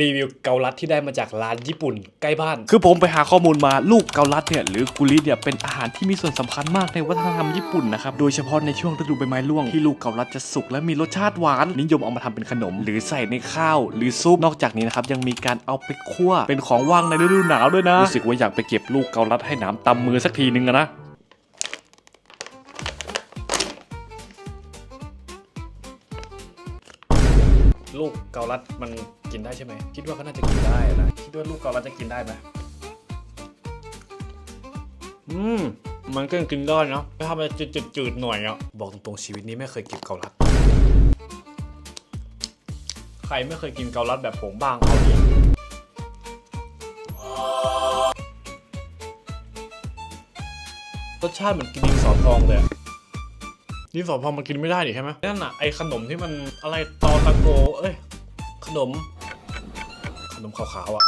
รีวิวเกาลัดที่ได้มาจากร้านญี่ปุ่นใกล้บ้าน คือผมไปหาข้อมูลมาลูกเกาลัดเนี่ยหรือกุลิเนี่ยเป็นอาหารที่มีส่วนสำคัญมากในวัฒนธรรมญี่ปุ่นนะครับ โดยเฉพาะในช่วงฤดูใบไม้ร่วงที่ลูกเกาลัดจะสุกและมีรสชาติหวาน นิยมเอามาทำเป็นขนม หรือใส่ในข้าว หรือซุปนอกจากนี้นะครับยังมีการเอาไปคั่วเป็นของว่างในฤดูหนาวด้วยนะรู้สึกว่าอยากไปเก็บลูกเกาลัดให้หน้ำตำมือสักทีนึงนะ ลูกเกาลัดมันกินได้ใช่ไหมคิดว่าก็น่าจะกินได้นะคิดว่าลูกเกาลัดจะกินได้ไหมอืมมันก็ยังกินได้นะแต่ถ้ามันจะจืดๆหน่อยอะบอกตรงๆชีวิตนี้ไม่เคยกินเกาลัด ใครไม่เคยกินเกาลัดแบบผมบ้างเอาดิรสชาติเหมือนกินดินสอพองเลย ดินสอพองมันกินไม่ได้ดิใช่ไหมนั่นอะไอขนมที่มันอะไรตอตะโก เอ้ย ขนม ขนมขาวๆอะ